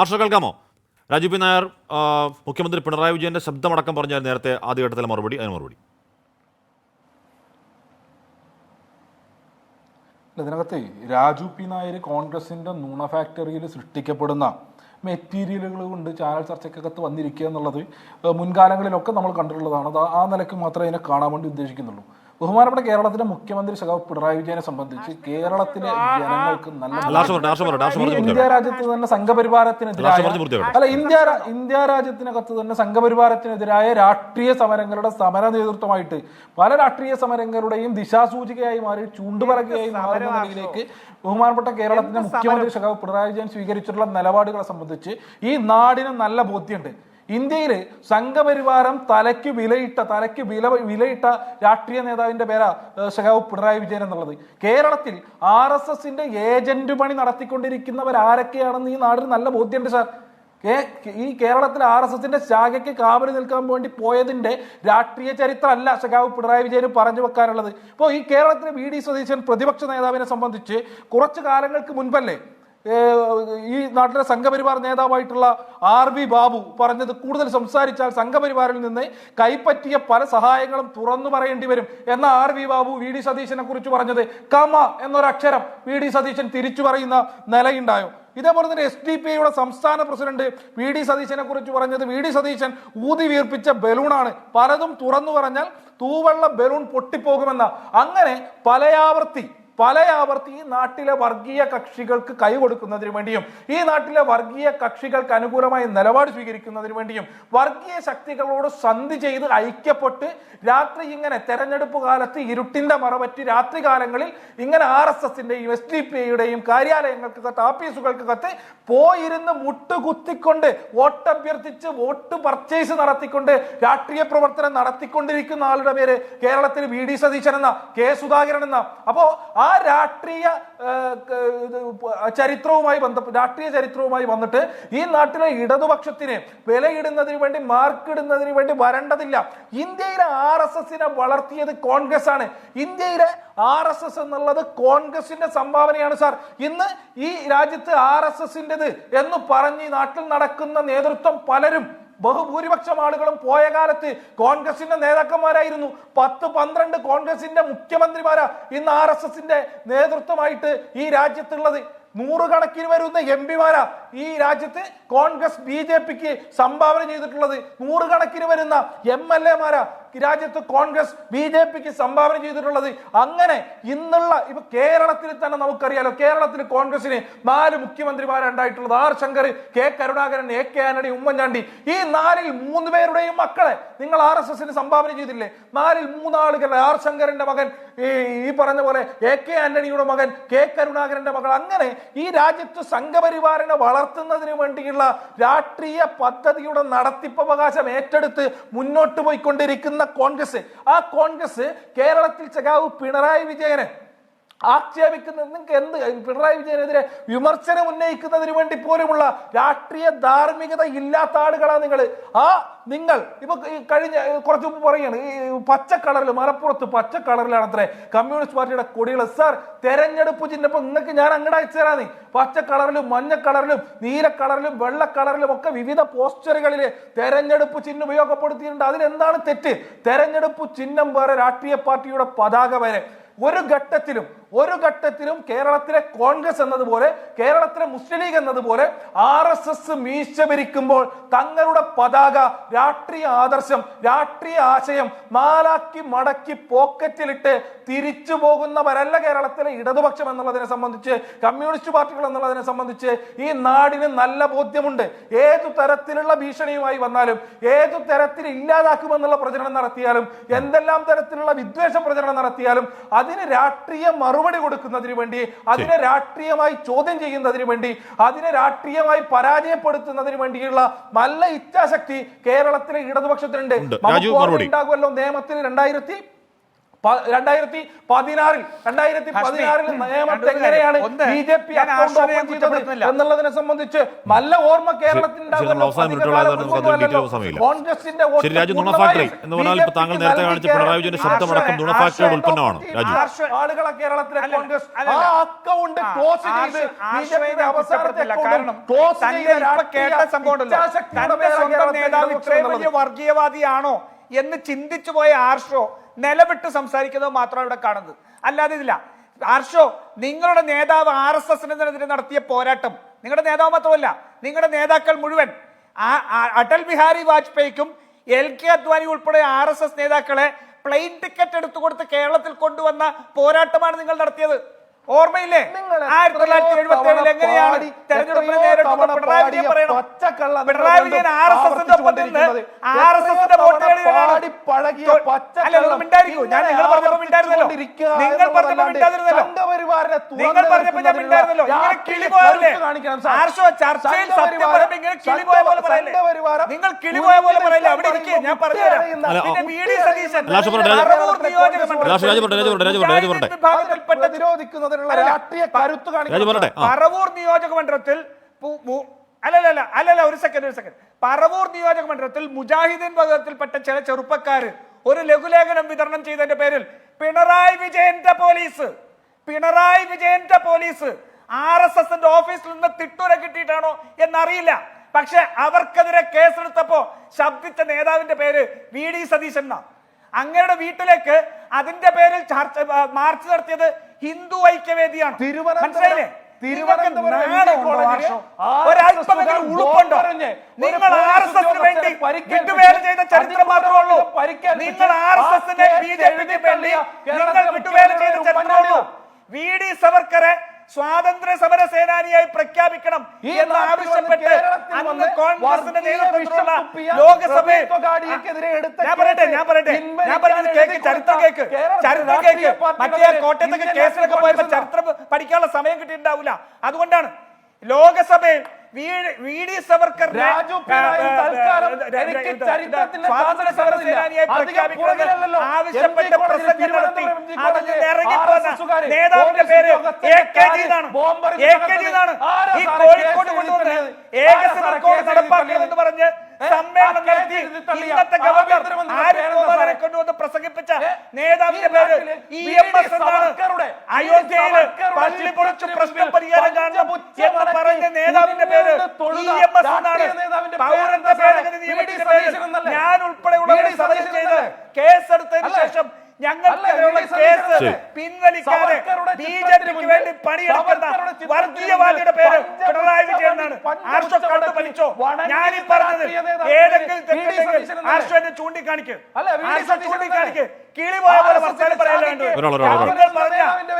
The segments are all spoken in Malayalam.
ആർഷ കേൾക്കാമോ രാജു പി നായർ മുഖ്യമന്ത്രി പിണറായി വിജയന്റെ ശബ്ദമടക്കം പറഞ്ഞാൽ നേരത്തെ ആദ്യഘട്ടത്തിലെ മറുപടി അതിന് മറുപടി. ഇതിനകത്ത് രാജു പി നായർ കോൺഗ്രസിന്റെ നുണ ഫാക്ടറിയിൽ സൃഷ്ടിക്കപ്പെടുന്ന മെറ്റീരിയലുകൾ കൊണ്ട് ചാനൽ ചർച്ചയ്ക്കകത്ത് വന്നിരിക്കുക എന്നുള്ളത് മുൻകാലങ്ങളിലൊക്കെ നമ്മൾ കണ്ടിട്ടുള്ളതാണ്. അത് ആ നിലയ്ക്ക് മാത്രമേ അതിനെ കാണാൻ വേണ്ടി ഉദ്ദേശിക്കുന്നുള്ളൂ. ബഹുമാനപ്പെട്ട കേരളത്തിലെ മുഖ്യമന്ത്രി സഖാവ് പിണറായി വിജയനെ സംബന്ധിച്ച് കേരളത്തിലെ ജനങ്ങൾക്ക് നല്ല ഇന്ത്യ. രാജ്യത്ത് തന്നെ സംഘപരിവാരത്തിനെതിരായ. അല്ല ഇന്ത്യ ഇന്ത്യ രാജ്യത്തിനകത്ത് തന്നെ സംഘപരിവാരത്തിനെതിരായ രാഷ്ട്രീയ സമരങ്ങളുടെ സമര നേതൃത്വമായിട്ട് പല രാഷ്ട്രീയ സമരങ്ങളുടെയും ദിശാസൂചികയായി മാറി ചൂണ്ടുപറകയായി മാറുന്ന നിലയിലേക്ക് ബഹുമാനപ്പെട്ട കേരളത്തിന്റെ മുഖ്യമന്ത്രി സഖാവ് പിണറായി വിജയൻ സ്വീകരിച്ചിട്ടുള്ള നിലപാടുകളെ സംബന്ധിച്ച് ഈ നാടിന് നല്ല ബോധ്യമുണ്ട് ഇന്ത്യയിൽ സംഘപരിവാരം തലയ്ക്ക് വിലയിട്ട തലയ്ക്ക് വില വിലയിട്ട രാഷ്ട്രീയ നേതാവിന്റെ പേരാ സഖാവ് പിണറായി വിജയൻ എന്നുള്ളത്. കേരളത്തിൽ ആർ എസ് എസിന്റെ ഏജന്റ് പണി നടത്തിക്കൊണ്ടിരിക്കുന്നവർ ആരൊക്കെയാണെന്ന് ഈ നാടിന് നല്ല ബോധ്യമുണ്ട് സാർ. ഈ കേരളത്തിൽ ആർ എസ് എസിന്റെ ശാഖയ്ക്ക് കാവലി നിൽക്കാൻ വേണ്ടി പോയതിന്റെ രാഷ്ട്രീയ ചരിത്രമല്ല സഖാവ് പിണറായി വിജയന് പറഞ്ഞു വെക്കാനുള്ളത്. ഇപ്പോൾ ഈ കേരളത്തിലെ വി ഡി സതീശൻ പ്രതിപക്ഷ നേതാവിനെ സംബന്ധിച്ച് കുറച്ചു കാലങ്ങൾക്ക് മുൻപല്ലേ ഈ നാട്ടിലെ സംഘപരിവാർ നേതാവായിട്ടുള്ള ആർ വി ബാബു പറഞ്ഞത് കൂടുതൽ സംസാരിച്ചാൽ സംഘപരിവാറിൽ നിന്ന് കൈപ്പറ്റിയ പല സഹായങ്ങളും തുറന്നു പറയേണ്ടി വരും എന്ന R V Babu V D സതീശനെ കുറിച്ച് പറഞ്ഞത് കമ എന്നൊരക്ഷരം വി ഡി സതീശൻ തിരിച്ചു പറയുന്ന നിലയുണ്ടായോ? ഇതേപോലെ തന്നെ എസ് ഡി പി ഐയുടെ സംസ്ഥാന പ്രസിഡന്റ് വി ഡി സതീശനെ കുറിച്ച് പറഞ്ഞത് വി ഡി സതീശൻ ഊതി വീർപ്പിച്ച ബലൂണാണ്. പലതും തുറന്നു പറഞ്ഞാൽ തൂവെള്ള ബലൂൺ പൊട്ടിപ്പോകുമെന്ന. അങ്ങനെ പലയാവർത്തി പലയാവർത്തി ഈ നാട്ടിലെ വർഗീയ കക്ഷികൾക്ക് കൈ കൊടുക്കുന്നതിന് വേണ്ടിയും ഈ നാട്ടിലെ വർഗീയ കക്ഷികൾക്ക് അനുകൂലമായി നിലപാട് സ്വീകരിക്കുന്നതിന് വേണ്ടിയും വർഗീയ ശക്തികളോട് സന്ധി ചെയ്ത് ഐക്യപ്പെട്ട് രാത്രി ഇങ്ങനെ തെരഞ്ഞെടുപ്പ് കാലത്ത് ഇരുട്ടിന്റെ മറപറ്റി രാത്രി കാലങ്ങളിൽ ഇങ്ങനെ ആർ എസ് എസിന്റെയും എസ് ഡി പി ഐയുടെയും കാര്യാലയങ്ങൾക്ക് കത്ത് ഓഫീസുകൾക്ക് കത്ത് പോയിരുന്ന് മുട്ടുകുത്തിക്കൊണ്ട് വോട്ട് അഭ്യർത്ഥിച്ച് വോട്ട് പർച്ചേസ് നടത്തിക്കൊണ്ട് രാഷ്ട്രീയ പ്രവർത്തനം നടത്തിക്കൊണ്ടിരിക്കുന്ന ആളുടെ പേര് കേരളത്തിൽ വി. ഡി. സതീശൻ എന്ന കെ. സുധാകരൻ എന്ന. അപ്പോ ആ രാഷ്ട്രീയ ചരിത്രവുമായി ബന്ധപ്പെട്ട് രാഷ്ട്രീയ ചരിത്രവുമായി വന്നിട്ട് ഈ നാട്ടിലെ ഇടതുപക്ഷത്തിന് വിലയിടുന്നതിന് വേണ്ടി മാർക്കിടുന്നതിന് വേണ്ടി വരേണ്ടതില്ല. ഇന്ത്യയിലെ ആർ എസ് എസിനെ വളർത്തിയത് കോൺഗ്രസ് ആണ് ഇന്ത്യയിലെ ആർ എസ് എസ് എന്നുള്ളത് കോൺഗ്രസിന്റെ സംഭാവനയാണ് സാർ. ഇന്ന് ഈ രാജ്യത്ത് ആർ എസ് എസിന്റെത് എന്ന് പറഞ്ഞ് നാട്ടിൽ നടക്കുന്ന നേതൃത്വം പലരും ബഹുഭൂരിപക്ഷം ആളുകളും പോയ കാലത്ത് കോൺഗ്രസിന്റെ നേതാക്കന്മാരായിരുന്നു. പത്ത് പന്ത്രണ്ട് കോൺഗ്രസിന്റെ മുഖ്യമന്ത്രിമാരാ ഇന്ന് ആർ എസ് എസിന്റെ നേതൃത്വമായിട്ട് ഈ രാജ്യത്തുള്ളത്. നൂറുകണക്കിന് വരുന്ന എം പിമാരാ ഈ രാജ്യത്ത് കോൺഗ്രസ് ബി ജെ പിക്ക് സംഭാവന ചെയ്തിട്ടുള്ളത്. നൂറുകണക്കിന് വരുന്ന എം എൽ എമാരാ രാജ്യത്ത് കോൺഗ്രസ് ബി ജെ പിക്ക് സംഭാവന ചെയ്തിട്ടുള്ളത് അങ്ങനെ ഇന്നുള്ള ഇപ്പൊ കേരളത്തിൽ തന്നെ നമുക്കറിയാലോ കേരളത്തിൽ കോൺഗ്രസിന് നാല് മുഖ്യമന്ത്രിമാരുണ്ടായിട്ടുള്ളത് R Shankar K Karunakaran A K Antony Oommen Chandy. ഈ നാലിൽ മൂന്ന് പേരുടെയും മക്കളെ നിങ്ങൾ ആർ എസ് എസിന് സംഭാവന ചെയ്തില്ലേ? നാലിൽ മൂന്നാളുകൾ ആർ ശങ്കറിന്റെ മകൻ ഈ പറഞ്ഞ പോലെ എ കെ ആന്റണിയുടെ മകൻ കെ കരുണാകരന്റെ മകൾ. അങ്ങനെ ഈ രാജ്യത്ത് സംഘപരിവാറിനെ വളർത്തുന്നതിന് വേണ്ടിയുള്ള രാഷ്ട്രീയ പദ്ധതിയുടെ നടത്തിപ്പ് നടത്തിപ്പവകാശം ഏറ്റെടുത്ത് മുന്നോട്ട് പോയിക്കൊണ്ടിരിക്കുന്ന കോൺഗ്രസ്. ആ കോൺഗ്രസ് കേരളത്തിൽ ചകാവ് പിണറായി വിജയനെ. ആക്ഷേപിക്കുന്നത് നിങ്ങൾക്ക് എന്ത് പിണറായി വിജയനെതിരെ വിമർശനം ഉന്നയിക്കുന്നതിന് വേണ്ടി പോലുമുള്ള രാഷ്ട്രീയ ധാർമ്മികത ഇല്ലാത്ത ആളുകളാണ് നിങ്ങൾ ആ നിങ്ങൾ ഇപ്പൊ കഴിഞ്ഞ കുറച്ച് മുമ്പ് പറയാണ് ഈ പച്ച കളറിൽ മലപ്പുറത്ത് പച്ച കളറിലാണ് അത്രേ കമ്മ്യൂണിസ്റ്റ് പാർട്ടിയുടെ കൊടികൾ സാർ തെരഞ്ഞെടുപ്പ് ചിഹ്നപ്പോ നിങ്ങൾക്ക് ഞാൻ അങ്ങോട്ട് അയച്ചു പച്ച കളറിലും മഞ്ഞ കളറിലും നീല കളറിലും വെള്ള കളറിലും ഒക്കെ വിവിധ പോസ്റ്ററുകളിൽ തെരഞ്ഞെടുപ്പ് ചിഹ്നം ഉപയോഗപ്പെടുത്തിയിട്ടുണ്ട്. അതിലെന്താണ് തെറ്റ്? തെരഞ്ഞെടുപ്പ് ചിഹ്നം വേറെ രാഷ്ട്രീയ പാർട്ടിയുടെ പതാക വരെ ഒരു ഘട്ടത്തിലും ഒരു ഘട്ടത്തിലും കേരളത്തിലെ കോൺഗ്രസ് എന്നതുപോലെ കേരളത്തിലെ മുസ്ലിം ലീഗ് എന്നതുപോലെ ആർ എസ് എസ് മീശ ഭരിക്കുമ്പോൾ തങ്ങളുടെ പതാക രാഷ്ട്രീയ ആദർശം രാഷ്ട്രീയ ആശയം മാലാക്കി മടക്കി പോക്കറ്റിലിട്ട് തിരിച്ചു പോകുന്നവരല്ല കേരളത്തിലെ ഇടതുപക്ഷം എന്നുള്ളതിനെ സംബന്ധിച്ച് കമ്മ്യൂണിസ്റ്റ് പാർട്ടികൾ എന്നുള്ളതിനെ സംബന്ധിച്ച് ഈ നാടിന് നല്ല ബോധ്യമുണ്ട്. ഏതു തരത്തിലുള്ള ഭീഷണിയുമായി വന്നാലും ഏതു തരത്തിൽ ഇല്ലാതാക്കുമെന്നുള്ള പ്രചരണം നടത്തിയാലും എന്തെല്ലാം തരത്തിലുള്ള വിദ്വേഷ പ്രചരണം നടത്തിയാലും അതിന് രാഷ്ട്രീയ മറുപടി കൊടുക്കുന്നതിന് വേണ്ടി അതിനെ രാഷ്ട്രീയമായി ചോദ്യം ചെയ്യുന്നതിന് വേണ്ടി അതിനെ രാഷ്ട്രീയമായി പരാജയപ്പെടുത്തുന്നതിന് വേണ്ടിയുള്ള നല്ല ഇച്ഛാശക്തി കേരളത്തിലെ ഇടതുപക്ഷത്തിനുണ്ട്. ഉണ്ടാകുമല്ലോ നിയമത്തിൽ രണ്ടായിരത്തി രണ്ടായിരത്തി പതിനാറിൽ രണ്ടായിരത്തി പതിനാറിൽ നിയമത്തെ എങ്ങനെയാണ് ബി ജെ പി അക്കൗണ്ട് ആശ്രയം ഓപ്പൺ ചെയ്തത് എന്നുള്ളതിനെ സംബന്ധിച്ച് നല്ല ഓർമ്മ കേരളത്തിന്റെ താങ്കൾ നേരത്തെ കാണിച്ച പിണറായി വിജയന്റെ ശബ്ദമടക്കം നുണ ഫാക്ടറിയുടെ ഉൽപ്പന്നമാണ് രാജു. ആളുകളെ കേരളത്തിലെ കോൺഗ്രസ് ആ അക്കൗണ്ട് ക്ലോസ് ചെയ്ത് അവസാനത്തെ. കാരണം ക്ലോസ് കേട്ട സംഭവം നേതാവ് ഇത്രയും വലിയ. വർഗീയവാദിയാണോ എന്ന് ചിന്തിച്ചു പോയ ആർഷോ നിലവിട്ട് സംസാരിക്കുന്നത് മാത്രമാണ് ഇവിടെ കാണുന്നത്. അല്ലാതെ ഇതില്ല. ആർഷോ നിങ്ങളുടെ നേതാവ് ആർ എസ് എസിനെതിരെ നടത്തിയ പോരാട്ടം. നിങ്ങളുടെ നേതാവ് മാത്രമല്ല നിങ്ങളുടെ നേതാക്കൾ മുഴുവൻ. അടൽ ബിഹാരി വാജ്പേയിക്കും എൽ കെ അദ്വാനി ഉൾപ്പെടെ ആർ എസ് എസ് നേതാക്കളെ പ്ലെയിൻ ടിക്കറ്റ് എടുത്തു കൊടുത്ത് കേരളത്തിൽ കൊണ്ടുവന്ന പോരാട്ടമാണ് നിങ്ങൾ നടത്തിയത്. ഓർമ്മയില്ലേ? ആയിരത്തി തൊള്ളായിരത്തി എഴുപത്തി ഏഴിൽ എങ്ങനെയാണ് തെരഞ്ഞെടുപ്പിനെ തവണ പിണറായി വിജയൻ വിജയൻ വീണ്ടും ആർ എസ് എസിന്റെ ഒപ്പം നിന്ന്. ആർ എസിന്റെ ഞാൻ നിങ്ങൾ പറഞ്ഞപ്പോ മിണ്ടായിരുന്നല്ലോ. നിങ്ങൾ പറഞ്ഞപ്പോ എന്നുള്ളതല്ലാതെ മിണ്ടായിരുന്നല്ലോ നിങ്ങൾ പറഞ്ഞപ്പോ ഞാൻ നിർത്തുന്നതിനുള്ള മിണ്ടായിരുന്നല്ലോ. ഇങ്ങനെ രാഷ്ട്രീയ കിളി പോയല്ലേ കരുത്ത് കാണിക്കുന്നത് സാർ. ആർഷോ ചർച്ചയിൽ സത്യം പറയുമ്പോ ഇങ്ങനെ കിളി പോയ പോലെ പറയല്ലേ? നിങ്ങൾ കിളി പോയ പോലെ പറയല്ലേ? അവിടെ ഞാൻ പറഞ്ഞുതരാം. പിന്നെ വി ഡി സതീശൻ. പറവൂർ നിയോജക മണ്ഡലത്തിൽ വിഭാഗത്തിൽപ്പെട്ട രാഷ്ട്രീയ കരുത്ത് പറവൂർ നിയോജക അല്ലല്ല അല്ലല്ല ഒരു സെക്കൻഡ് ഒരു സെക്കൻഡ് പറവൂർ നിയോജക മണ്ഡലത്തിൽ മുജാഹിദീൻ വിഭാഗത്തിൽപ്പെട്ട ചില ചെറുപ്പക്കാർ ഒരു ലഘുലേഖനം വിതരണം ചെയ്തതിന്റെ പേരിൽ പിണറായി വിജയന്റെ പോലീസ് പിണറായി വിജയന്റെ പോലീസ് ആർ എസ് എസിന്റെ ഓഫീസിൽ നിന്ന് തിട്ടുര കിട്ടിയിട്ടാണോ എന്നറിയില്ല. പക്ഷെ അവർക്കെതിരെ കേസെടുത്തപ്പോ ശബ്ദിച്ച നേതാവിന്റെ പേര് വി ഡി സതീശൻ എന്നാ. അങ്ങയുടെ വീട്ടിലേക്ക് അതിന്റെ പേരിൽ ചർച്ച മാർച്ച് നടത്തിയത് ഹിന്ദു ഐക്യവേദിയാണ്. മനസ്സിലായില്ലേ? നിങ്ങൾ ആർ എസ് എസിന് വേണ്ടി വിട്ടുവേല ചെയ്ത ചരിത്രം മാത്രമേ ഉള്ളൂ. നിങ്ങൾ ആർ എസ് എസിനെ ബി ജെ പിക്ക് വേണ്ടി നിങ്ങൾ വിട്ടുവേല ചെയ്ത ചരിത്രമേ ഉള്ളൂ. വി ഡി സവർക്കറെ സ്വാതന്ത്ര്യ സമര സേനാനിയായി പ്രഖ്യാപിക്കണം എന്ന് ആവശ്യപ്പെട്ട് അന്ന് കോൺഗ്രസിന്റെ നേതൃത്വത്തിലുള്ള ലോകസഭയെ ലോകസഭയിൽ ഞാൻ പറയട്ടെ ഞാൻ പറയട്ടെ ഞാൻ പറയുന്നത് കേക്ക് ചരിത്രം കേക്ക് ചരിത്രം കേക്ക്. മറ്റേ കോട്ടയത്തേക്ക് കേസിലൊക്കെ പോയപ്പോ ചരിത്രം പഠിക്കാനുള്ള സമയം കിട്ടിയിട്ടുണ്ടാവില്ല അതുകൊണ്ടാണ് ലോകസഭയിൽ വി ഡി സവർക്കറിനെ. ആവശ്യപ്പെട്ട് പ്രസംഗം നടത്തി അതിൽ ഇറങ്ങിപ്പോന്ന നേതാവിന്റെ പേര് എ കെ ജി എന്നാണ് എ കെ ജി എന്നാണ് ഈ കോഴിക്കോട് കൊണ്ടുവന്ന് കോഡ് നടപ്പാക്കണമെന്ന് പറഞ്ഞ് സമ്മേളനം നടത്തി ഇന്നത്തെ ഗവർണർ ആരും ആരിഫ് കൊണ്ടുവന്ന് പ്രസംഗിപ്പിച്ച നേതാവിന്റെ പേര് ഇ എം എസ് എന്നാണ് അയോധ്യയിൽ പള്ളി പൊളിച്ച് പ്രശ്ന പരിഹാരം കാണണം എന്ന് പറഞ്ഞ നേതാവിന്റെ പേര് ഇ എം എസ് എന്നാണ് നേതാവിന്റെ പൗരത്വ പേരെന്താ സാറേ? ഭേദഗതി നിയമത്തിന്റെ പേരിൽ ഞാൻ. ഡി. സമരം ചെയ്ത്? കേസെടുത്തതിന് ശേഷം ഞങ്ങൾക്കെതിരെയുള്ള. കേസ്? പിൻവലിക്കാതെ ബി ജെ പിക്ക് വേണ്ടി പണിയെടുക്കുന്ന വർഗീയവാദിയുടെ പേര് പിണറായി വിജയൻ എന്നാണ്. ആർഷോ കണ്ടു പഠിച്ചോ വണങ്ങി ഞാനീ പറഞ്ഞത് ഏതെങ്കിലും. തെറ്റുണ്ടെങ്കിൽ ആർഷോ എന്നെ ചൂണ്ടിക്കാണിക്ക്. ആർഷോ ചൂണ്ടിക്കാണിക്ക്.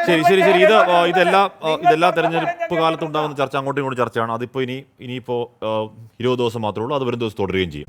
ശരി ശരി ശരി ഇത് ഇതെല്ലാം ഇതെല്ലാം തെരഞ്ഞെടുപ്പ് കാലത്ത് ഉണ്ടാകുന്ന ചർച്ച അങ്ങോട്ടും ഇങ്ങോട്ടും ചർച്ചയാണ്. അതിപ്പോൾ ഇനി ഇനിയിപ്പോൾ ഇരുപത് ദിവസം മാത്രമേ ഉള്ളൂ. അത് വരും ദിവസം തുടരുകയും ചെയ്യും.